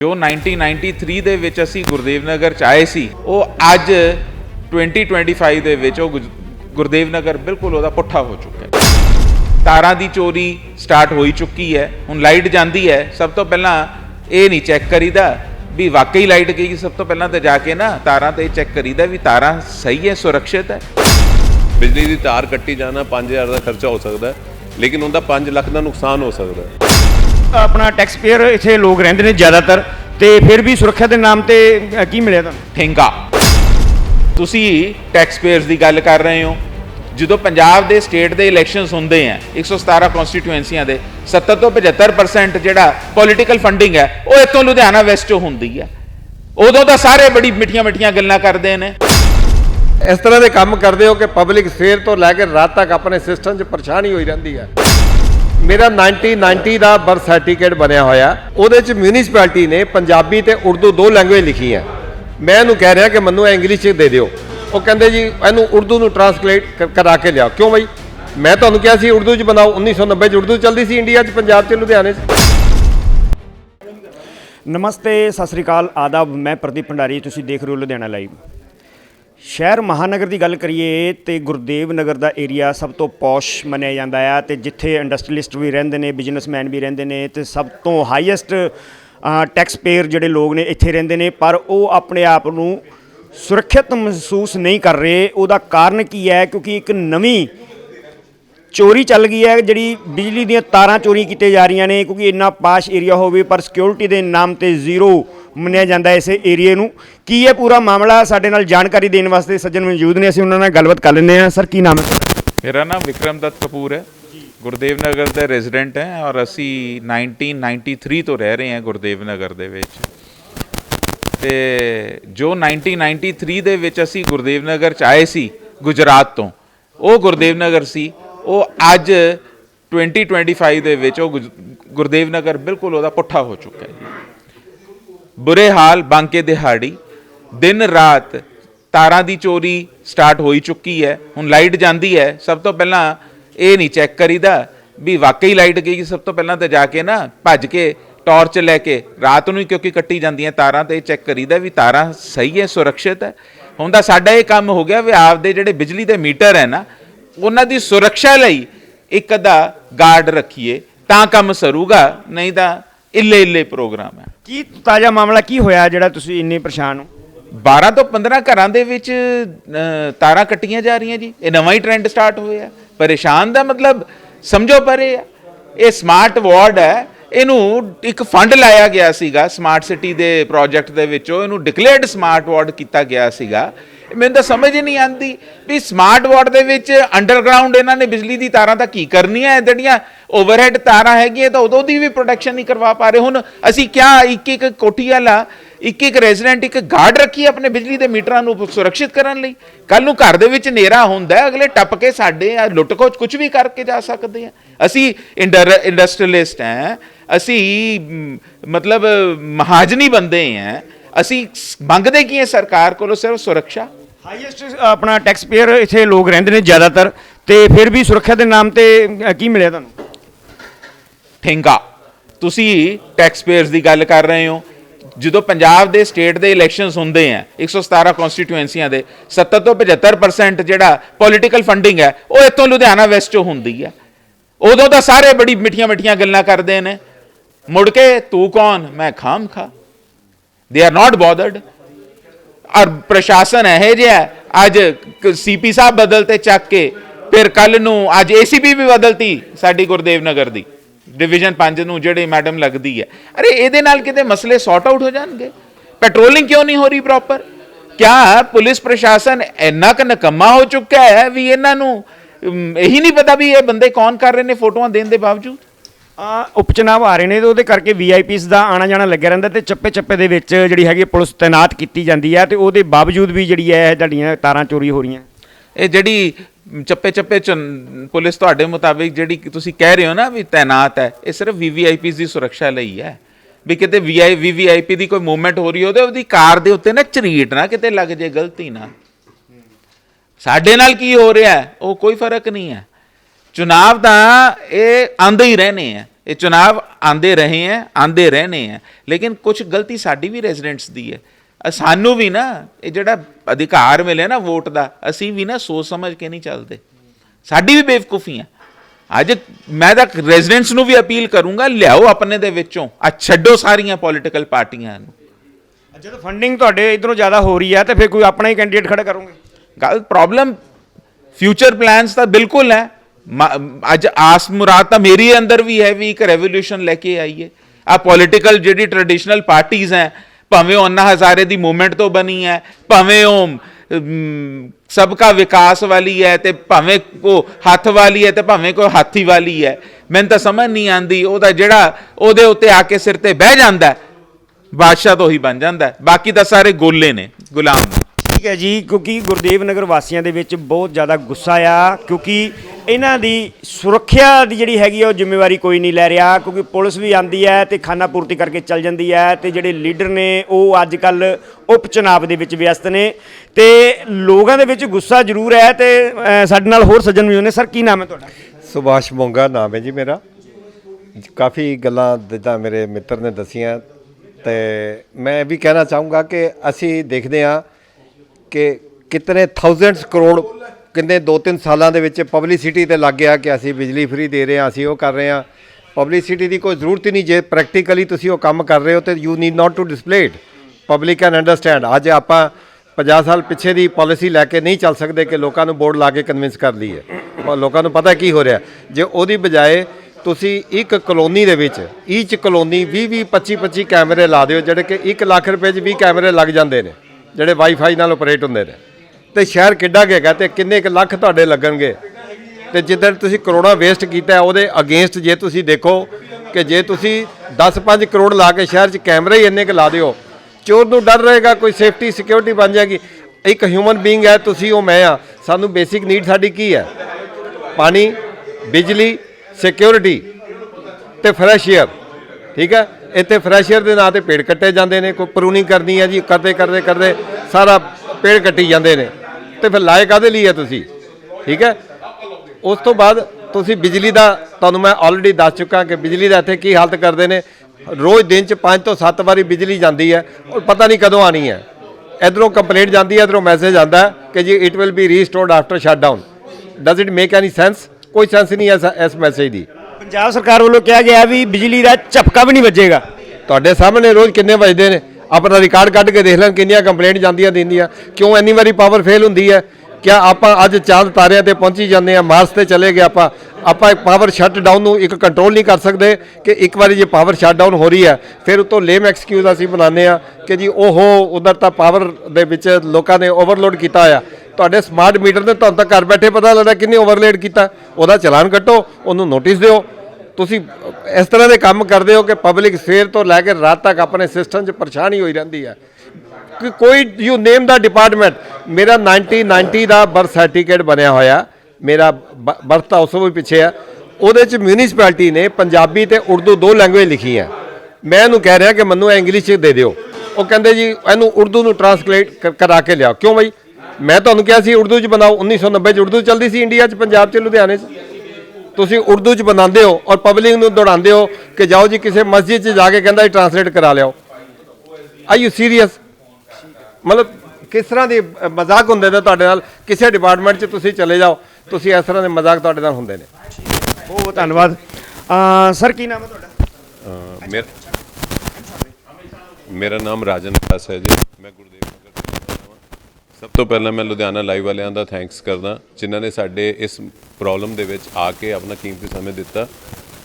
ਜੋ 1993 ਦੇ ਵਿੱਚ ਅਸੀਂ ਗੁਰਦੇਵ ਨਗਰ ਚ ਆਏ ਸੀ, ਉਹ ਅੱਜ 2025 ਦੇ ਵਿੱਚ ਉਹ ਗੁਜ- ਗੁਰਦੇਵ ਨਗਰ ਬਿਲਕੁਲ ਉਹਦਾ ਪੁੱਠਾ ਹੋ ਚੁੱਕਾ ਹੈ। ਤਾਰਾਂ ਦੀ ਚੋਰੀ ਸਟਾਰਟ ਹੋਈ ਚੁੱਕੀ ਹੈ, ਹੁਣ ਲਾਈਟ ਜਾਂਦੀ ਹੈ, ਸਭ ਤੋਂ ਪਹਿਲਾਂ ਇਹ ਨਹੀਂ ਚੈੱਕ ਕਰੀਦਾ ਵੀ ਵਾਕਈ ਲਾਈਟ ਗਈ, ਸਭ ਤੋਂ ਪਹਿਲਾਂ ਤਾਂ ਜਾ ਕੇ ਨਾ ਤਾਰਾਂ ਤੇ ਚੈੱਕ ਕਰੀਦਾ ਵੀ ਤਾਰਾਂ ਸਹੀ ਹੈ, ਸੁਰੱਖਿਅਤ ਹੈ। ਬਿਜਲੀ ਦੀ ਤਾਰ ਕੱਟੀ ਜਾਣਾ 5000 ਦਾ ਖਰਚਾ ਹੋ ਸਕਦਾ ਲੇਕਿਨ ਉਹਦਾ 5 ਲੱਖ ਦਾ ਨੁਕਸਾਨ ਹੋ ਸਕਦਾ ਆਪਣਾ ਟੈਕਸ ਪੇਅਰ ਇੱਥੇ ਲੋਕ ਰਹਿੰਦੇ ਨੇ ਜ਼ਿਆਦਾਤਰ ਤੇ ਫਿਰ ਵੀ ਸੁਰੱਖਿਆ ਦੇ ਨਾਮ ਤੇ ਅ, ਕੀ ਮਿਲਿਆ ਤੁਹਾਨੂੰ? ਠੇਂਗਾ। ਤੁਸੀਂ ਟੈਕਸ ਪੇਅਰਸ ਦੀ ਗੱਲ ਕਰ ਰਹੇ ਹੋ। ਜਦੋਂ ਪੰਜਾਬ ਦੇ ਸਟੇਟ ਦੇ ਇਲੈਕਸ਼ਨਸ ਹੁੰਦੇ ਆ 117 ਕਨਸਟੀਟੂਐਂਸੀਆਂ ਦੇ 70 ਤੋਂ 75% ਜਿਹੜਾ ਪੋਲੀਟੀਕਲ ਫੰਡਿੰਗ ਹੈ ਉਹ ਇੱਥੋਂ ਲੁਧਿਆਣਾ ਵੈਸਟ ਤੋਂ ਹੁੰਦੀ ਹੈ ਉਦੋਂ ਤਾਂ ਸਾਰੇ ਬੜੀ ਮਿੱਠੀਆਂ ਮਿੱਠੀਆਂ ਗੱਲਾਂ ਕਰਦੇ ਨੇ। ਇਸ ਤਰ੍ਹਾਂ ਦੇ ਕੰਮ ਕਰਦੇ ਹੋ ਕਿ ਪਬਲਿਕ ਸਵੇਰ ਤੋਂ ਲੈ ਕੇ ਰਾਤ ਤੱਕ ਆਪਣੇ ਸਿਸਟਮ 'ਚ ਪਰੇਸ਼ਾਨੀ ਹੋਈ ਰਹਿੰਦੀ ਹੈ ਮੇਰਾ 1990 ਦਾ ਬਰਥ ਸਰਟੀਫਿਕੇਟ ਬਣਿਆ ਹੋਇਆ। ਉਹਦੇ 'ਚ ਮਿਊਨਿਸਪੈਲਿਟੀ ਨੇ ਪੰਜਾਬੀ ਤੇ ਉਰਦੂ ਦੋ ਲੈਂਗੁਏਜ ਲਿਖੀ ਹੈ ਮੈਂ ਇਹਨੂੰ ਕਹਿ ਰਿਹਾ ਕਿ ਮੈਨੂੰ ਇੰਗਲਿਸ਼ 'ਚ ਦੇ ਦਿਓ। ਉਹ ਕਹਿੰਦੇ ਜੀ, ਇਹਨੂੰ ਉਰਦੂ ਨੂੰ ਟਰਾਂਸਲੇਟ ਕਰਾ ਕੇ ਲਿਆਓ। ਕਿਉਂ ਬਈ? ਮੈਂ ਤੁਹਾਨੂੰ ਕਿਹਾ ਸੀ ਉਰਦੂ 'ਚ ਬਣਾਓ। 1990 'ਚ ਉਰਦੂ ਚੱਲਦੀ ਸੀ ਇੰਡੀਆ 'ਚ, ਪੰਜਾਬ 'ਚ, ਲੁਧਿਆਣੇ 'ਚ। ਨਮਸਤੇ, ਸਤਿ ਸ੍ਰੀ ਅਕਾਲ। ਆਦਾਬ, ਮੈਂ ਪ੍ਰਦੀਪ ਭੰਡਾਰੀ। ਤੁਸੀਂ ਦੇਖ ਰਹੇ ਹੋ ਲੁਧਿਆਣਾ ਲਾਈਵ ਸ਼ਹਿਰ ਮਹਾਨਗਰ ਦੀ ਗੱਲ ਕਰੀਏ ਤੇ ਗੁਰਦੇਵ ਨਗਰ ਦਾ ਏਰੀਆ ਸਭ ਤੋਂ ਪੌਸ਼ ਮੰਨਿਆ ਜਾਂਦਾ ਆ ਤੇ ਜਿੱਥੇ ਇੰਡਸਟਰੀਲਿਸਟ ਵੀ ਰਹਿੰਦੇ ਨੇ ਬਿਜ਼ਨਸਮੈਨ ਵੀ ਰਹਿੰਦੇ ਨੇ ਤੇ ਸਭ ਤੋਂ ਹਾਈਐਸਟ ਟੈਕਸ ਪੇਅਰ ਜਿਹੜੇ ਲੋਕ ਨੇ ਇੱਥੇ ਰਹਿੰਦੇ ਨੇ, ਪਰ ਉਹ ਆਪਣੇ ਆਪ ਨੂੰ ਸੁਰੱਖਿਅਤ ਮਹਿਸੂਸ ਨਹੀਂ ਕਰ ਰਹੇ। ਉਹਦਾ ਕਾਰਨ ਕੀ ਹੈ? ਕਿਉਂਕਿ ਇੱਕ ਨਵੀਂ ਚੋਰੀ ਚੱਲ ਗਈ ਹੈ, ਜਿਹੜੀ ਬਿਜਲੀ ਦੀਆਂ ਤਾਰਾਂ ਚੋਰੀ ਕੀਤੀਆਂ ਜਾ ਰਹੀਆਂ ਨੇ, ਕਿਉਂਕਿ ਇੰਨਾ ਪਾਸ਼ ਏਰੀਆ ਹੋਵੇ, ਪਰ ਸਿਕਿਉਰਿਟੀ ਦੇ ਨਾਮ ਤੇ ਜ਼ੀਰੋ ਮੰਨਿਆ ਜਾਂਦਾ ਇਸੇ ਏਰੀਏ ਨੂੰ। ਕੀ ਹੈ ਪੂਰਾ ਮਾਮਲਾ ਸਾਡੇ ਨਾਲ ਜਾਣਕਾਰੀ ਦੇਣ ਵਾਸਤੇ ਸੱਜਣ ਮੌਜੂਦ ਨੇ? ਅਸੀਂ ਉਹਨਾਂ ਨਾਲ ਗੱਲਬਾਤ ਕਰ ਲੈਂਦੇ ਹਾਂ। ਸਰ, ਕੀ ਨਾਮ ਹੈ ਤੁਹਾਡਾ? ਮੇਰਾ ਨਾਮ ਵਿਕਰਮ ਦੱਤ ਕਪੂਰ ਹੈ। ਗੁਰਦੇਵ ਨਗਰ ਦੇ ਰੈਜ਼ੀਡੈਂਟ ਹੈ ਔਰ ਅਸੀਂ 1993 ਤੋਂ ਰਹਿ ਰਹੇ ਹਾਂ ਗੁਰਦੇਵ ਨਗਰ ਦੇ ਵਿੱਚ। ਤੇ ਜੋ 1993 ਦੇ ਵਿੱਚ ਅਸੀਂ ਗੁਰਦੇਵ ਨਗਰ ਚ ਆਏ ਸੀ ਗੁਜਰਾਤ ਤੋਂ, ਉਹ ਗੁਰਦੇਵ ਨਗਰ ਸੀ। ਉਹ ਅੱਜ 2025 ਦੇ ਵਿੱਚ ਉਹ ਗੁਜ- ਗੁਰਦੇਵ ਨਗਰ ਬਿਲਕੁਲ ਉਹਦਾ ਪੁੱਠਾ ਹੋ ਚੁੱਕਾ ਹੈ ਜੀ। ਬੁਰੇ ਹਾਲ ਬਾਂਕੇ ਦਿਹਾੜੀ। ਦਿਨ ਰਾਤ ਤਾਰਾਂ ਦੀ ਚੋਰੀ ਸਟਾਰਟ ਹੋਈ ਚੁੱਕੀ ਹੈ। ਹੁਣ ਲਾਈਟ ਜਾਂਦੀ ਹੈ। ਸਭ ਤੋਂ ਪਹਿਲਾਂ ਇਹ ਨਹੀਂ ਚੈੱਕ ਕਰੀਦਾ ਵੀ ਵਾਕਈ ਲਾਈਟ ਗਈ। ਸਭ ਤੋਂ ਪਹਿਲਾਂ ਤਾਂ ਜਾ ਕੇ ਨਾ ਭੱਜ ਕੇ ਟਾਰਚ ਲੈ ਕੇ ਰਾਤ ਨੂੰ ਹੀ ਕਿਉਂਕਿ ਕੱਟੀ ਜਾਂਦੀਆਂ ਤਾਰਾਂ ਤੇ ਚੈੱਕ ਕਰੀਦਾ ਵੀ ਤਾਰਾਂ ਸਹੀ ਹੈ, ਸੁਰੱਖਿਅਤ ਹੈ। ਹੁਣ ਤਾਂ ਸਾਡਾ ਇਹ ਕੰਮ ਹੋ ਗਿਆ ਵੀ ਆਪਦੇ ਜਿਹੜੇ ਬਿਜਲੀ ਦੇ ਮੀਟਰ ਹੈ ਨਾ, ਉਹਨਾਂ ਦੀ ਸੁਰੱਖਿਆ ਲਈ ਇੱਕ ਅੱਧਾ ਗਾਰਡ ਰੱਖੀਏ। ਤਾਂ ਕੰਮ ਸਰੂਗਾ, ਨਹੀਂ ਤਾਂ ਇੱਲੇ ਇੱਲੇ ਪ੍ਰੋਗਰਾਮ ਹੈ। ਕੀ ਤਾਜ਼ਾ ਮਾਮਲਾ ਕੀ ਹੋਇਆ ਜਿਹੜਾ ਤੁਸੀਂ ਇੰਨੇ ਪਰੇਸ਼ਾਨ ਹੋ? 12 ਤੋਂ 15 ਘਰਾਂ ਦੇ ਵਿੱਚ ਤਾਰਾਂ ਕੱਟੀਆਂ ਜਾ ਰਹੀਆਂ ਜੀ। ਇਹ ਨਵਾਂ ਹੀ ਟ੍ਰੈਂਡ ਸਟਾਰਟ ਹੋਇਆ ਪਰੇਸ਼ਾਨ ਦਾ ਮਤਲਬ ਸਮਝੋ ਪਰੇ ਆ। ਇਹ ਸਮਾਰਟ ਵਾਰਡ ਹੈ। ਇਹਨੂੰ ਇੱਕ ਫੰਡ ਲਾਇਆ ਗਿਆ ਸੀਗਾ। ਸਮਾਰਟ ਸਿਟੀ ਦੇ ਪ੍ਰੋਜੈਕਟ ਦੇ ਵਿੱਚੋਂ ਇਹਨੂੰ ਡਿਕਲੇਅਰਡ ਸਮਾਰਟ ਵਾਰਡ ਕੀਤਾ ਗਿਆ ਸੀਗਾ। ਮੈਨੂੰ ਤਾਂ ਸਮਝ ਹੀ ਨਹੀਂ ਆਉਂਦੀ ਵੀ ਸਮਾਰਟ ਵਾਰਡ ਦੇ ਵਿੱਚ ਅੰਡਰਗਰਾਉਂਡ ਇਹਨਾਂ ਨੇ ਬਿਜਲੀ ਦੀ ਤਾਰਾਂ ਤਾਂ ਕੀ ਕਰਨੀਆਂ ਹੈ ਜਿਹੜੀਆਂ ਓਵਰਹੈਡ ਤਾਰਾਂ ਹੈਗੀਆਂ ਤਾਂ ਉਦੋਂ ਦੀ ਵੀ ਪ੍ਰੋਟੈਕਸ਼ਨ ਨਹੀਂ ਕਰਵਾ ਪਾ ਰਹੇ। ਹੁਣ ਅਸੀਂ ਕਿਆ ਇੱਕ ਇੱਕ ਕੋਠੀ ਵਾਲਾ, ਇੱਕ ਇੱਕ ਰੈਜ਼ੀਡੈਂਟ ਇੱਕ ਗਾਰਡ ਰੱਖੀ ਆਪਣੇ ਬਿਜਲੀ ਦੇ ਮੀਟਰਾਂ ਨੂੰ ਸੁਰੱਖਿਅਤ ਕਰਨ ਲਈ। ਕੱਲ ਨੂੰ ਘਰ ਦੇ ਵਿੱਚ ਹਨੇਰਾ ਹੁੰਦਾ, ਅਗਲੇ ਟੱਪ ਕੇ ਸਾਡੇ ਲੁੱਟਕੋਚ ਲੁੱਟ ਕੁਝ ਵੀ ਕਰਕੇ ਜਾ ਸਕਦੇ ਆ। ਅਸੀਂ ਇੰਡਸਟਰੀਲਿਸਟ ਹੈ ਅਸੀਂ ਮਤਲਬ ਮਹਾਜਨੀ ਬੰਦੇ ਆ ਅਸੀਂ ਮੰਗਦੇ ਕੀ ਹੈ ਸਰਕਾਰ ਕੋਲੋਂ ਸਿਰਫ ਸੁਰੱਖਿਆ? ਹਾਈਐਸਟ ਆਪਣਾ ਟੈਕਸ ਪੇਅਰ ਇੱਥੇ ਲੋਕ ਰਹਿੰਦੇ ਨੇ ਜ਼ਿਆਦਾਤਰ ਤੇ ਫਿਰ ਵੀ ਸੁਰੱਖਿਆ ਦੇ ਨਾਮ ਤੇ ਅ, ਕੀ ਮਿਲਿਆ ਤੁਹਾਨੂੰ? ਠੇਂਗਾ। ਤੁਸੀਂ ਟੈਕਸ ਪੇਅਰਸ ਦੀ ਗੱਲ ਕਰ ਰਹੇ ਹੋ। ਜਦੋਂ ਪੰਜਾਬ ਦੇ ਸਟੇਟ ਦੇ ਇਲੈਕਸ਼ਨਸ ਹੁੰਦੇ ਆ 117 ਕਨਸਟੀਟੂਐਂਸੀਆਂ ਦੇ 70 ਤੋਂ 75% ਜਿਹੜਾ ਪੋਲੀਟੀਕਲ ਫੰਡਿੰਗ ਹੈ ਉਹ ਇੱਥੋਂ ਲੁਧਿਆਣਾ ਵੈਸਟ 'ਚੋਂ ਹੁੰਦੀ ਹੈ ਉਦੋਂ ਤਾਂ ਸਾਰੇ ਬੜੀ ਮਿੱਠੀਆਂ ਮਿੱਠੀਆਂ ਗੱਲਾਂ ਕਰਦੇ ਨੇ। ਮੁੜ ਕੇ ਤੂੰ ਕੌਣ? ਮੈਂ ਖਾਮ ਖਾ। ਦੇ ਆਰ ਨਾਟ ਬੋਦਰਡ ਔਰ ਪ੍ਰਸ਼ਾਸਨ ਇਹ ਜਿਹਾ ਅੱਜ ਸੀਪੀ ਸਾਹਿਬ ਬਦਲਤੇ ਚੱਕ ਕੇ, ਫਿਰ ਕੱਲ ਨੂੰ ਅੱਜ ਏਸੀਪੀ ਵੀ ਬਦਲਤੀ ਸਾਡੀ ਗੁਰਦੇਵ ਨਗਰ ਦੀ ਡਿਵੀਜ਼ਨ 5 ਨੂੰ ਜਿਹੜੇ ਮੈਡਮ ਲੱਗਦੀ ਹੈ। ਅਰੇ ਇਹਦੇ ਨਾਲ ਕਿਤੇ ਮਸਲੇ ਸੌਟ ਆਊਟ ਹੋ ਜਾਣਗੇ? ਪੈਟਰੋਲਿੰਗ ਕਿਉਂ ਨਹੀਂ ਹੋ ਰਹੀ ਪ੍ਰੋਪਰ ਕਿਆ ਪੁਲਿਸ ਪ੍ਰਸ਼ਾਸਨ ਇੰਨਾ ਕੁ ਨਕਮਾ ਹੋ ਚੁੱਕਾ ਹੈ ਵੀ ਇਹਨਾਂ ਨੂੰ ਇਹੀ ਨਹੀਂ ਪਤਾ ਵੀ ਇਹ ਬੰਦੇ ਕੌਣ ਕਰ ਰਹੇ ਨੇ ਫੋਟੋਆਂ ਦੇਣ ਦੇ ਬਾਵਜੂਦ? ਆ ਉਪਚੁਣਾਵ ਆ ਰਹੇ ਨੇ ਤੇ ਉਹਦੇ ਕਰਕੇ ਵੀਆਈਪੀਸ ਦਾ ਆਣਾ ਜਾਣਾ ਲੱਗਿਆ ਰਹਿੰਦਾ ਤੇ ਚੱਪੇ ਚੱਪੇ ਦੇ ਵਿੱਚ ਜਿਹੜੀ ਹੈਗੀ ਪੁਲਿਸ ਤਾਇਨਾਤ ਕੀਤੀ ਜਾਂਦੀ ਹੈ ਤੇ ਉਹਦੇ ਬਾਵਜੂਦ ਵੀ ਜਿਹੜੀ ਹੈ ਤੁਹਾਡੀਆਂ ਤਾਰਾਂ ਚੋਰੀ ਹੋ ਰਹੀਆਂ। ਇਹ ਜਿਹੜੀ ਚੱਪੇ ਚੱਪੇ ਚ ਪੁਲਿਸ ਤੁਹਾਡੇ ਮੁਤਾਬਿਕ ਜਿਹੜੀ ਤੁਸੀਂ ਕਹਿ ਰਹੇ ਹੋ ਨਾ ਵੀ ਤਾਇਨਾਤ ਹੈ, ਇਹ ਸਿਰਫ ਵੀਵੀਆਈਪੀਸ ਦੀ ਸੁਰੱਖਿਆ ਲਈ ਹੈ। ਵੀ ਕਿਤੇ ਵੀਆਈ ਵੀਵੀਆਈਪੀ ਦੀ ਕੋਈ ਮੂਵਮੈਂਟ ਹੋ ਰਹੀ ਉਹਦੇ ਉਹਦੀ ਕਾਰ ਦੇ ਉੱਤੇ ਨਾ ਝਰੀਟ ਨਾ ਕਿਤੇ ਲੱਗ ਜੇ, ਗਲਤੀ ਨਾ। ਸਾਡੇ ਨਾਲ ਕੀ ਹੋ ਰਿਹਾ, ਉਹ ਕੋਈ ਫ਼ਰਕ ਨਹੀਂ ਹੈ। ਚੁਣਾਵ ਤਾਂ ਇਹ ਆਂਦੇ ਹੀ ਰਹਿਣੇ ਆ। ਇਹ ਚੁਣਾਵ ਆਂਦੇ ਰਹੇ ਹੈ ਆਂਦੇ ਰਹਿਣੇ ਹੈ ਲੇਕਿਨ ਕੁਝ ਗਲਤੀ ਸਾਡੀ ਵੀ ਰੈਜ਼ੀਡੈਂਟਸ ਦੀ ਹੈ ਸਾਨੂੰ ਵੀ ਨਾ ਇਹ ਜਿਹੜਾ ਅਧਿਕਾਰ ਮਿਲਿਆ ਨਾ ਵੋਟ ਦਾ ਅਸੀਂ ਵੀ ਨਾ ਸੋਚ ਸਮਝ ਕੇ ਨਹੀਂ ਚੱਲਦੇ। ਸਾਡੀ ਵੀ ਬੇਵਕੂਫੀ ਹੈ ਅੱਜ ਮੈਂ ਤਾਂ ਰੈਜ਼ੀਡੈਂਟਸ ਨੂੰ ਵੀ ਅਪੀਲ ਕਰੂੰਗਾ ਲਿਆਓ ਆਪਣੇ ਦੇ ਵਿੱਚੋਂ। ਆ ਛੱਡੋ ਸਾਰੀਆਂ ਪੋਲੀਟੀਕਲ ਪਾਰਟੀਆਂ ਨੂੰ। ਜਦੋਂ ਫੰਡਿੰਗ ਤੁਹਾਡੇ ਇਧਰੋਂ ਜ਼ਿਆਦਾ ਹੋ ਰਹੀ ਹੈ ਤੇ ਫਿਰ ਕੋਈ ਆਪਣਾ ਹੀ ਕੈਂਡੀਡੇਟ ਖੜਾ ਕਰੋਗੇ? ਗੱਲ ਪ੍ਰੋਬਲਮ ਫਿਊਚਰ ਪਲਾਨਸ ਤਾਂ ਬਿਲਕੁਲ ਹੈ। ਅੱਜ ਆਸ ਮੁਰਾਦ ਤਾਂ ਮੇਰੀ ਅੰਦਰ ਵੀ ਹੈ, ਵੀ ਇੱਕ ਰੈਵੋਲੂਸ਼ਨ ਲੈ ਕੇ ਆਈਏ ਆ ਪੋਲੀਟੀਕਲ ਜਿਹੜੀ ਟ੍ਰੈਡੀਸ਼ਨਲ ਪਾਰਟੀਆਂ ਹੈ, ਭਾਵੇਂ ਉਹ ਅੰਨਾ ਹਜ਼ਾਰੇ ਦੀ ਮੂਵਮੈਂਟ ਤੋਂ ਬਣੀ ਹੈ, ਭਾਵੇਂ ਉਹ ਸਭ ਸਬਕਾ ਵਿਕਾਸ ਵਾਲੀ ਹੈ ਤੇ ਭਾਵੇਂ ਕੋ ਹੱਥ ਵਾਲੀ ਹੈ ਤੇ ਭਾਵੇਂ ਕੋਈ ਹਾਥੀ ਵਾਲੀ ਹੈ, ਮੈਨੂੰ ਤਾਂ ਸਮਝ ਨਹੀਂ ਆਂਦੀ ਉਹਦਾ ਜਿਹੜਾ ਉਹਦੇ ਉੱਤੇ ਆ ਕੇ ਸਿਰ ਤੇ ਬਹਿ ਜਾਂਦਾ ਬਾਦਸ਼ਾਹ ਤੋਂ ਹੀ ਬਣ ਜਾਂਦਾ ਬਾਕੀ ਤਾਂ ਸਾਰੇ ਗੋਲੇ ਨੇ, ਗੁਲਾਮ ਠੀਕ ਹੈ ਜੀ, ਕਿਉਂਕਿ ਗੁਰਦੇਵ ਨਗਰ ਵਾਸੀਆਂ ਦੇ ਵਿੱਚ ਬਹੁਤ ਜ਼ਿਆਦਾ ਗੁੱਸਾ ਆ, ਕਿਉਂਕਿ ਇਹਨਾਂ ਦੀ ਸੁਰੱਖਿਆ ਦੀ ਜਿਹੜੀ ਹੈਗੀ ਆ, ਉਹ ਜ਼ਿੰਮੇਵਾਰੀ ਕੋਈ ਨਹੀਂ ਲੈ ਰਿਹਾ, ਕਿਉਂਕਿ ਪੁਲਿਸ ਵੀ ਆਂਦੀ ਹੈ ਤੇ ਖਾਨਾ ਪੂਰਤੀ ਕਰਕੇ ਚੱਲ ਜਾਂਦੀ ਹੈ ਤੇ ਜਿਹੜੇ ਲੀਡਰ ਨੇ, ਉਹ ਅੱਜ ਕੱਲ ਉਪ ਚੁਣਾਵ ਦੇ ਵਿੱਚ ਵਿਅਸਤ ਨੇ ਤੇ ਲੋਕਾਂ ਦੇ ਵਿੱਚ ਗੁੱਸਾ ਜ਼ਰੂਰ ਹੈ ਤੇ ਸਾਡੇ ਨਾਲ ਹੋਰ ਸੱਜਣ ਵੀ ਨੇ ਸਰ, ਕੀ ਨਾਮ ਹੈ ਤੁਹਾਡਾ? ਸੁਭਾਸ਼ ਮੋਂਗਾ ਨਾਮ ਹੈ ਜੀ ਮੇਰਾ। ਕਾਫੀ ਗੱਲਾਂ ਜਿੱਦਾਂ ਮੇਰੇ ਮਿੱਤਰ ਨੇ ਦੱਸੀਆਂ ਤੇ ਮੈਂ ਇਹ ਵੀ ਕਹਿਣਾ ਚਾਹੂੰਗਾ ਕਿ ਅਸੀਂ ਦੇਖਦੇ ਹਾਂ ਕਿ ਕਿਤਨੇ ਥਾਊਜ਼ੈਂਡਸ ਕਰੋੜ ਕਹਿੰਦੇ 2-3 ਸਾਲਾਂ ਦੇ ਵਿੱਚ ਪਬਲਿਸਿਟੀ ਤੇ ਲੱਗ ਗਿਆ ਕਿ ਅਸੀਂ ਬਿਜਲੀ ਫ੍ਰੀ ਦੇ ਰਹੇ ਹਾਂ, ਅਸੀਂ ਉਹ ਕਰ ਰਹੇ ਹਾਂ। ਪਬਲਿਸਿਟੀ ਦੀ ਕੋਈ ਜ਼ਰੂਰਤ ਹੀ ਨਹੀਂ, ਜੇ ਪ੍ਰੈਕਟੀਕਲੀ ਤੁਸੀਂ ਉਹ ਕੰਮ ਕਰ ਰਹੇ ਹੋ ਤੇ you need not to display it public can understand ਅੱਜ ਆਪਾਂ 50 ਸਾਲ ਪਿੱਛੇ ਦੀ ਪਾਲਿਸੀ ਲੈ ਕੇ ਨਹੀਂ ਚੱਲ ਸਕਦੇ ਕਿ ਲੋਕਾਂ ਨੂੰ ਬੋਰਡ ਲਾ ਕੇ ਕਨਵਿੰਸ ਕਰ ਲਈਏ। ਪਰ ਲੋਕਾਂ ਨੂੰ ਪਤਾ ਕੀ ਹੋ ਰਿਹਾ? ਜੇ ਉਹਦੀ ਬਜਾਏ ਤੁਸੀਂ ਇੱਕ ਕਲੋਨੀ ਦੇ ਵਿੱਚ ਈਚ ਕਲੋਨੀ 20 20 25 25 ਕੈਮਰੇ ਲਾ ਦਿਓ, ਜਿਹੜੇ ਕਿ 1 ਲੱਖ ਰੁਪਏ 'ਚ 20 ਕੈਮਰੇ ਲੱਗ ਜਾਂਦੇ ਨੇ, ਜਿਹੜੇ ਵਾਈਫਾਈ ਨਾਲ ਆਪਰੇਟ ਹੁੰਦੇ ਨੇ। ਤੇ ਸ਼ਹਿਰ ਕਿੱਡਾ ਕੁ ਹੈਗਾ ਤੇ ਕਿੰਨੇ ਕੁ ਲੱਖ ਤੁਹਾਡੇ ਲੱਗਣਗੇ? ਤੇ ਜਿੱਦਣ ਤੁਸੀਂ ਕਰੋੜਾਂ ਵੇਸਟ ਕੀਤਾ ਉਹਦੇ ਅਗੇਂਸਟ ਜੇ ਤੁਸੀਂ ਦੇਖੋ ਕਿ ਜੇ ਤੁਸੀਂ 10-5 ਕਰੋੜ ਲਾ ਕੇ ਸ਼ਹਿਰ 'ਚ ਕੈਮਰੇ ਹੀ ਇੰਨੇ ਕੁ ਲਾ ਦਿਓ, ਚੋਰ ਨੂੰ ਡਰ ਰਹੇਗਾ, ਕੋਈ ਸੇਫਟੀ ਸਿਕਿਉਰਿਟੀ ਬਣ ਜਾਏਗੀ। ਇੱਕ ਹਿਊਮਨ ਬੀਇੰਗ ਹੈ, ਤੁਸੀਂ ਉਹ ਮੈਂ ਆ ਸਾਨੂੰ ਬੇਸਿਕ ਨੀਡ ਸਾਡੀ ਕੀ ਹੈ? ਪਾਣੀ, ਬਿਜਲੀ ਸਿਕਿਉਰਿਟੀ ਤੇ ਫਰੈਸ਼ ਏਅਰ ਠੀਕ ਹੈ? ਇੱਥੇ ਫਰੈਸ਼ ਏਅਰ ਦੇ ਨਾਂ ਤੇ ਪੇੜ ਕੱਟੇ ਜਾਂਦੇ ਨੇ, ਕੋਈ ਪ੍ਰੂਨਿੰਗ ਕਰਨੀ ਹੈ ਜੀ, ਕਰਦੇ ਕਰਦੇ ਕਰਦੇ ਸਾਰਾ ਪੇੜ ਕੱਟੀ ਜਾਂਦੇ ਨੇ। ਤੇ ਫਿਰ ਲਾਏ ਕਾਦੇ ਲਈ ਹੈ ਤੁਸੀਂ? ਠੀਕ ਹੈ? ਉਸ ਤੋਂ ਬਾਅਦ ਤੁਸੀਂ ਬਿਜਲੀ ਦਾ ਤੁਹਾਨੂੰ ਮੈਂ ਆਲਰੇਡੀ ਦੱਸ ਚੁੱਕਾ ਕਿ ਬਿਜਲੀ ਦਾ ਇੱਥੇ ਕੀ ਹਾਲਤ ਕਰਦੇ ਨੇ। ਰੋਜ਼ ਦਿਨ ਚ 5 ਤੋਂ 7 ਵਾਰੀ ਬਿਜਲੀ ਜਾਂਦੀ ਹੈ ਔਰ ਪਤਾ ਨਹੀਂ ਕਦੋਂ ਆਣੀ ਹੈ। ਇਧਰੋਂ ਕੰਪਲੇਂਟ ਜਾਂਦੀ ਹੈ ਇਧਰੋਂ ਮੈਸੇਜ ਆਂਦਾ ਹੈ ਕਿ ਜੀ it will be restored after shutdown does it make any sense ਕੋਈ ਸੈਂਸ ਨਹੀਂ ਹੈ ਇਸ ਮੈਸੇਜ ਦੀ। ਪੰਜਾਬ ਸਰਕਾਰ ਵੱਲੋਂ ਕਿਹਾ ਗਿਆ ਵੀ ਬਿਜਲੀ ਦਾ ਝਪਕਾ ਵੀ ਨਹੀਂ ਵੱਜੇਗਾ। ਤੁਹਾਡੇ ਸਾਹਮਣੇ ਰੋਜ਼ ਕਿੰਨੇ ਵੱਜਦੇ ਨੇ? ਆਪਣਾ ਰਿਕਾਰਡ ਕੱਢ ਕੇ ਦੇਖ ਲੈਣ ਕਿੰਨੀਆਂ ਕੰਪਲੇਂਟ ਜਾਂਦੀਆਂ ਦਿੰਦੀਆਂ। ਕਿਉਂ ਇੰਨੀ ਵਾਰੀ ਪਾਵਰ ਫੇਲ ਹੁੰਦੀ ਹੈ? ਕਿਆ ਆਪਾਂ ਅੱਜ ਚਾਂਦ ਤਾਰਿਆਂ ਤੇ ਪਹੁੰਚੀ ਜਾਂਦੇ ਆ ਮਾਰਸ ਤੇ ਚਲੇ ਗਏ ਆਪਾਂ। ਆਪਾਂ ਪਾਵਰ ਸ਼ਟ ਡਾਊਨ ਨੂੰ ਇੱਕ ਕੰਟਰੋਲ ਨਹੀਂ ਕਰ ਸਕਦੇ ਕਿ ਇੱਕ ਵਾਰੀ ਜੇ ਪਾਵਰ ਸ਼ਟ ਡਾਊਨ ਹੋ ਰਹੀ ਹੈ, ਫਿਰ ਉਤੋਂ ਲੇਮ ਐਕਸਕਿਊਜ਼ ਅਸੀਂ ਬਣਾਉਂਦੇ ਆ ਕਿ ਜੀ ਓਹੋ, ਉਧਰ ਤਾਂ ਪਾਵਰ ਦੇ ਵਿੱਚ ਲੋਕਾਂ ਨੇ ਓਵਰਲੋਡ ਕੀਤਾ ਹੋਇਆ। ਤੁਹਾਡੇ ਸਮਾਰਟ ਮੀਟਰ ਨੇ ਤੁਹਾਨੂੰ ਤਾਂ ਘਰ ਬੈਠੇ ਪਤਾ ਲੱਗਦਾ ਕਿੰਨੇ ਓਵਰਲੋਡ ਕੀਤਾ। ਉਹਦਾ ਚਲਾਨ ਕੱਟੋ, ਉਹਨੂੰ ਨੋਟਿਸ ਦਿਓ। ਤੁਸੀਂ ਇਸ ਤਰ੍ਹਾਂ ਦੇ ਕੰਮ ਕਰਦੇ ਹੋ ਕਿ ਪਬਲਿਕ ਸਵੇਰ ਤੋਂ ਲੈ ਕੇ ਰਾਤ ਤੱਕ ਆਪਣੇ ਸਿਸਟਮ 'ਚ ਪਰੇਸ਼ਾਨੀ ਹੋਈ ਰਹਿੰਦੀ ਹੈ। ਕਿ ਕੋਈ ਯੂ ਨੇਮ ਦਾ ਡਿਪਾਰਟਮੈਂਟ ਮੇਰਾ 1990 ਦਾ ਬਰਥ ਸਰਟੀਫਿਕੇਟ ਬਣਿਆ ਹੋਇਆ, ਮੇਰਾ ਬਰਥ ਤਾਂ ਉਸ ਤੋਂ ਵੀ ਪਿੱਛੇ ਆ। ਉਹਦੇ 'ਚ ਮਿਊਨਿਸਪੈਲਿਟੀ ਨੇ ਪੰਜਾਬੀ ਤੇ ਉਰਦੂ ਦੋ ਲੈਂਗੁਏਜ ਲਿਖੀ ਹੈ। ਮੈਂ ਇਹਨੂੰ ਕਹਿ ਰਿਹਾ ਕਿ ਮੈਨੂੰ ਇੰਗਲਿਸ਼ 'ਚ ਦੇ ਦਿਓ। ਉਹ ਕਹਿੰਦੇ ਜੀ, ਇਹਨੂੰ ਉਰਦੂ ਨੂੰ ਟਰਾਂਸਲੇਟ ਕਰਾ ਕੇ ਲਿਆਓ। ਕਿਉਂ ਬਈ? ਮੈਂ ਤੁਹਾਨੂੰ ਕਿਹਾ ਸੀ ਉਰਦੂ 'ਚ ਬਣਾਓ 1990 'ਚ ਉਰਦੂ ਚੱਲਦੀ ਸੀ ਇੰਡੀਆ 'ਚ, ਪੰਜਾਬ 'ਚ, ਲੁਧਿਆਣੇ 'ਚ। ਤੁਸੀਂ ਉਰਦੂ 'ਚ ਬਣਾਉਂਦੇ ਹੋ ਔਰ ਪਬਲਿਕ ਨੂੰ ਦੌੜਾਉਂਦੇ ਹੋ ਕਿ ਜਾਓ ਜੀ ਕਿਸੇ ਮਸਜਿਦ 'ਚ ਜਾ ਕੇ ਕਹਿੰਦਾ ਜੀ ਟਰਾਂਸਲੇਟ ਕਰਾ ਲਿਆਓ। ਆਰ ਯੂ ਸੀਰੀਅਸ ਮਤਲਬ ਕਿਸ ਤਰ੍ਹਾਂ ਦੀ ਮਜ਼ਾਕ ਹੁੰਦੇ ਨੇ ਤੁਹਾਡੇ ਨਾਲ? ਕਿਸੇ ਡਿਪਾਰਟਮੈਂਟ 'ਚ ਤੁਸੀਂ ਚਲੇ ਜਾਓ ਤੁਸੀਂ ਇਸ ਤਰ੍ਹਾਂ ਦੇ ਮਜ਼ਾਕ ਤੁਹਾਡੇ ਨਾਲ ਹੁੰਦੇ ਨੇ। ਬਹੁਤ ਬਹੁਤ ਧੰਨਵਾਦ ਸਰ ਕੀ ਨਾਮ ਹੈ ਤੁਹਾਡਾ? ਮੇਰ- ਨਾਮ ਰਾਜਨ ਦਾਸ ਹੈ ਜੀ। ਮੈਂ ਗੁਰਦੇਵ ਨਗਰ ਸਭ ਤੋਂ ਪਹਿਲਾਂ ਮੈਂ ਲੁਧਿਆਣਾ ਲਾਈਵ ਵਾਲਿਆਂ ਦਾ ਥੈਂਕਸ ਕਰਦਾ, ਜਿਨ੍ਹਾਂ ਨੇ ਸਾਡੇ ਇਸ ਪ੍ਰੋਬਲਮ ਦੇ ਵਿੱਚ ਆ ਕੇ ਆਪਣਾ ਕੀਮਤੀ ਸਮੇਂ ਦਿੱਤਾ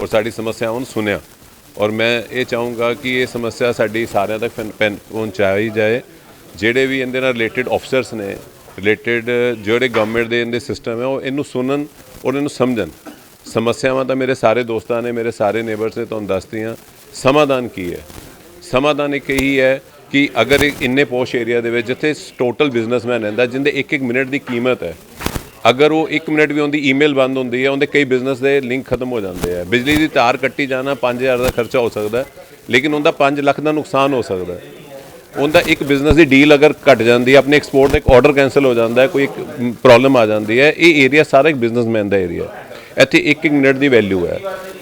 ਔਰ ਸਾਡੀ ਸਮੱਸਿਆਵਾਂ ਨੂੰ ਸੁਣਿਆ। ਔਰ ਮੈਂ ਇਹ ਚਾਹੂੰਗਾ ਕਿ ਇਹ ਸਮੱਸਿਆ ਸਾਡੀ ਸਾਰਿਆਂ ਤੱਕ ਪਹੁੰ- ਪਹੁੰ- ਪਹੁੰਚਾਈ ਜਾਏ। ਜਿਹੜੇ ਵੀ ਇਹਦੇ ਨਾਲ ਰਿਲੇਟਡ ਆਫਸਰਸ ਨੇ ਰਿਲੇਟਡ ਜਿਹੜੇ ਗਵਰਨਮੈਂਟ ਦੇ ਇਹਦੇ ਸਿਸਟਮ ਹੈ, ਉਹ ਇਹਨੂੰ ਸੁਣਨ ਔਰ ਇਹਨੂੰ ਸਮਝਣ। ਸਮੱਸਿਆਵਾਂ ਤਾਂ ਮੇਰੇ ਸਾਰੇ ਦੋਸਤਾਂ ਨੇ, ਮੇਰੇ ਸਾਰੇ ਨੇਬਰਸ ਨੇ ਤੁਹਾਨੂੰ ਦੱਸਤੀਆਂ। ਸਮਾਧਾਨ ਕੀ ਹੈ? ਸਮਾਧਾਨ ਇੱਕ ਇਹੀ ਹੈ ਕਿ ਅਗਰ ਇੰਨੇ ਪੋਸ਼ ਏਰੀਆ ਦੇ ਵਿੱਚ ਜਿੱਥੇ ਟੋਟਲ ਬਿਜ਼ਨਸਮੈਨ ਰਹਿੰਦਾ ਜਿੰਦੇ 1-1 ਮਿੰਟ ਦੀ ਕੀਮਤ ਹੈ ਅਗਰ ਉਹ 1 ਮਿੰਟ ਵੀ ਉਹਦੀ ਈਮੇਲ ਬੰਦ ਹੁੰਦੀ ਹੈ ਉਹਦੇ ਕਈ ਬਿਜ਼ਨਸ ਦੇ ਲਿੰਕ ਖਤਮ ਹੋ ਜਾਂਦੇ ਆ। ਬਿਜਲੀ ਦੀ ਤਾਰ ਕੱਟੀ ਜਾਣਾ 5000 ਦਾ ਖਰਚਾ ਹੋ ਸਕਦਾ ਹੈ, ਲੇਕਿਨ ਉਹਦਾ 5 ਲੱਖ ਦਾ ਨੁਕਸਾਨ ਹੋ ਸਕਦਾ ਉਹਦਾ ਇੱਕ ਬਿਜ਼ਨਸ ਦੀ ਡੀਲ ਅਗਰ ਘਟ ਜਾਂਦੀ ਹੈ ਆਪਣੇ ਐਕਸਪੋਰਟ ਦਾ ਇੱਕ ਆਰਡਰ ਕੈਨਸਲ ਹੋ ਜਾਂਦਾ ਹੈ ਕੋਈ ਇੱਕ ਪ੍ਰੋਬਲਮ ਆ ਜਾਂਦੀ ਹੈ ਇਹ ਏਰੀਆ ਸਾਰਾ ਇੱਕ ਬਿਜ਼ਨਸਮੈਨ ਦਾ ਏਰੀਆ ਇੱਥੇ ਇੱਕ ਇੱਕ ਮਿੰਟ ਦੀ ਵੈਲਿਊ ਹੈ।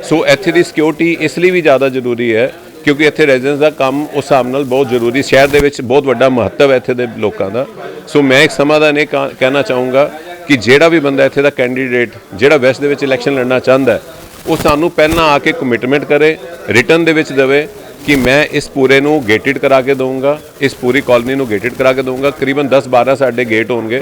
ਸੋ ਇੱਥੇ ਦੀ ਸਿਕਿਉਰਿਟੀ ਇਸ ਲਈ ਵੀ ਜ਼ਿਆਦਾ ਜ਼ਰੂਰੀ ਹੈ ਕਿਉਂਕਿ ਇੱਥੇ ਰੈਜ਼ੀਡੈਂਸ ਦਾ ਕੰਮ ਉਸ ਹਿਸਾਬ ਨਾਲ ਬਹੁਤ ਜ਼ਰੂਰੀ, ਸ਼ਹਿਰ ਦੇ ਵਿੱਚ ਬਹੁਤ ਵੱਡਾ ਮਹੱਤਵ ਹੈ ਇੱਥੇ ਦੇ ਲੋਕਾਂ ਦਾ। ਸੋ ਮੈਂ ਇੱਕ ਸਮਾਧਾਨ ਇਹ ਕਹਾ- ਕਹਿਣਾ ਚਾਹੂੰਗਾ ਕਿ ਜਿਹੜਾ ਵੀ ਬੰਦਾ ਇੱਥੇ ਦਾ ਕੈਂਡੀਡੇਟ ਜਿਹੜਾ ਵੈਸਟ ਦੇ ਵਿੱਚ ਇਲੈਕਸ਼ਨ ਲੜਨਾ ਚਾਹੁੰਦਾ ਉਹ ਸਾਨੂੰ ਪਹਿਲਾਂ ਆ ਕੇ ਕਮਿਟਮੈਂਟ ਕਰੇ ਰਿਟਰਨ ਦੇ ਵਿੱਚ ਦੇਵੇ ਕਿ ਮੈਂ ਇਸ ਪੂਰੇ ਨੂੰ ਗੇਟਡ ਕਰਾ ਕੇ ਦਊਂਗਾ, ਇਸ ਪੂਰੀ ਕਾਲਨੀ ਨੂੰ ਗੇਟਡ ਕਰਾ ਕੇ ਦਊਂਗਾ। ਕਰੀਬਨ 10 12 ਸਾਡੇ ਗੇਟ ਹੋਣਗੇ।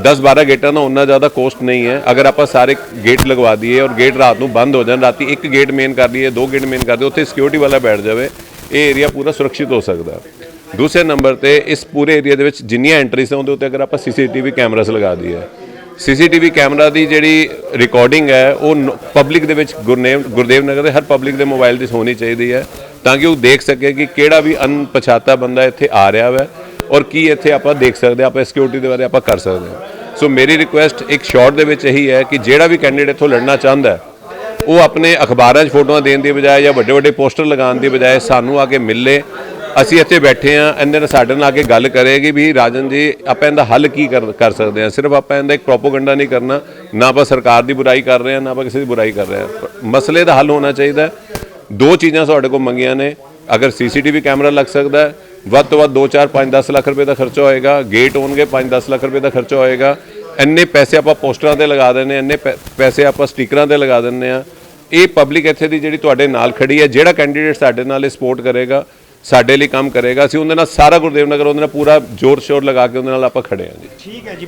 10 12 ਗੇਟਾਂ ਦਾ ਉਨਾ ਜ਼ਿਆਦਾ ਕੋਸਟ ਨਹੀਂ ਹੈ। ਅਗਰ ਆਪਾਂ ਸਾਰੇ ਗੇਟ ਲਗਵਾ ਦਈਏ ਔਰ ਗੇਟ ਰਾਤ ਨੂੰ ਬੰਦ ਹੋ ਜਾਣ, ਰਾਤੀ ਇੱਕ ਗੇਟ ਮੇਨ ਕਰ ਲਈਏ, ਦੋ ਗੇਟ ਮੇਨ ਕਰ ਦਈਏ, ਉੱਥੇ ਸਿਕਿਉਰਿਟੀ ਵਾਲਾ ਬੈਠ ਜਾਵੇ, ਇਹ ਏਰੀਆ ਪੂਰਾ ਸੁਰੱਖਿਅਤ ਹੋ ਸਕਦਾ। ਦੂਸਰੇ ਨੰਬਰ ਤੇ ਇਸ ਪੂਰੇ ਏਰੀਆ ਦੇ ਵਿੱਚ ਜਿੰਨੀਆਂ ਐਂਟਰੀਜ਼ ਨੇ ਉਹਦੇ ਉੱਤੇ ਅਗਰ ਆਪਾਂ ਸੀਸੀਟੀਵੀ ਕੈਮਰਾਸ ਲਗਾ ਦਈਏ। ਸੀਸੀਟੀਵੀ ਕੈਮਰਾ ਦੀ ਜਿਹੜੀ ਰਿਕਾਰਡਿੰਗ ਹੈ, ਉਹ ਪਬਲਿਕ ਦੇ ਵਿੱਚ ਗੁਰਨੇਵ ਗੁਰਦੇਵ ਨਗਰ ਦੇ ਹਰ ਪਬਲਿਕ ਦੇ ਮੋਬਾਈਲ 'ਤੇ ਹੋਣੀ ਚਾਹੀਦੀ ਹੈ, ਤਾਂ ਕਿ ਉਹ ਦੇਖ ਸਕੇ ਕਿ ਕਿਹੜਾ ਵੀ ਅਣਪਛਾਤਾ ਬੰਦਾ ਇੱਥੇ ਆ ਰਿਹਾ ਹੈ ਔਰ ਕੀ ਇੱਥੇ ਆਪਾਂ ਦੇਖ ਸਕਦੇ ਹਾਂ, ਆਪਾਂ ਸਿਕਿਉਰਿਟੀ ਦੇ ਬਾਰੇ ਆਪਾਂ ਕਰ ਸਕਦੇ ਹਾਂ। ਸੋ ਮੇਰੀ ਰਿਕੁਐਸਟ ਇੱਕ ਸ਼ਾਰਟ ਦੇ ਵਿੱਚ ਇਹੀ ਹੈ ਕਿ ਜਿਹੜਾ ਵੀ ਕੈਂਡੀਡੇਟ ਇੱਥੋਂ ਲੜਨਾ ਚਾਹੁੰਦਾ ਉਹ ਆਪਣੇ ਅਖਬਾਰਾਂ 'ਚ ਫੋਟੋਆਂ ਦੇਣ ਦੀ ਬਜਾਏ ਜਾਂ ਵੱਡੇ ਵੱਡੇ ਪੋਸਟਰ ਲਗਾਉਣ ਦੀ ਬਜਾਏ ਸਾਨੂੰ ਆ ਕੇ ਮਿਲੇ। ਅਸੀਂ ਇੱਥੇ ਬੈਠੇ ਆ ਇਹਦੇ ਨਾਲ ਸਾਡੇ ਨਾਲ ਆ ਕੇ ਗੱਲ ਕਰੇਗੀ ਵੀ ਰਾਜਨ ਜੀ, ਆਪਾਂ ਇਹਦਾ ਹੱਲ ਕੀ ਕਰ ਕਰ ਸਕਦੇ ਆ ਸਿਰਫ ਆਪਾਂ ਇਹਦਾ ਇੱਕ ਪ੍ਰੋਪੋਗੰਡਾ ਨਹੀਂ ਕਰਨਾ, ਨਾ ਆਪਾਂ ਸਰਕਾਰ ਦੀ ਬੁਰਾਈ ਕਰ ਰਹੇ ਆ ਨਾ ਆਪਾਂ ਕਿਸੇ ਦੀ ਬੁਰਾਈ ਕਰ ਰਹੇ ਆ ਮਸਲੇ ਦਾ ਹੱਲ ਹੋਣਾ ਚਾਹੀਦਾ ਦੋ ਚੀਜ਼ਾਂ ਤੁਹਾਡੇ ਕੋਲ ਮੰਗੀਆਂ ਨੇ। ਅਗਰ ਸੀਸੀਟੀਵੀ ਕੈਮਰਾ ਲੱਗ ਸਕਦਾ ਵੱਧ ਤੋਂ ਵੱਧ 2 4 5 10 ਲੱਖ ਰੁਪਏ ਦਾ ਖਰਚਾ ਹੋਏਗਾ ਗੇਟ ਹੋਣਗੇ 5 10 ਲੱਖ ਰੁਪਏ ਦਾ ਖਰਚਾ ਹੋਏਗਾ। ਇੰਨੇ ਪੈਸੇ ਆਪਾਂ ਪੋਸਟਰਾਂ ਤੇ ਲਗਾ ਦਿੰਨੇ ਇੰਨੇ ਪੈ- ਪੈਸੇ ਆਪਾਂ ਸਟickਰਾਂ ਤੇ ਲਗਾ ਦਿੰਨੇ ਆ ਇਹ ਪਬਲਿਕ ਇੱਥੇ ਦੀ ਜਿਹੜੀ ਤੁਹਾਡੇ ਨਾਲ ਖੜੀ ਹੈ, ਜਿਹੜਾ ਕੈਂਡੀਡੇਟ ਸਾਡੇ ਨਾਲ ਇਹ ਸਪੋਰਟ ਕਰੇਗਾ, ਸਾਡੇ ਲਈ ਕੰਮ ਕਰੇਗਾ, ਅਸੀਂ ਉਹਦੇ ਨਾਲ ਸਾਰਾ ਗੁਰਦੇਵ ਨਗਰ, ਉਹਦੇ ਨਾਲ ਪੂਰਾ ਜ਼ੋਰ ਸ਼ੋਰ ਲਗਾ ਕੇ ਉਹਦੇ ਨਾਲ ਆਪਾਂ ਖੜੇ ਹਾਂ ਜੀ। ਠੀਕ ਹੈ ਜੀ।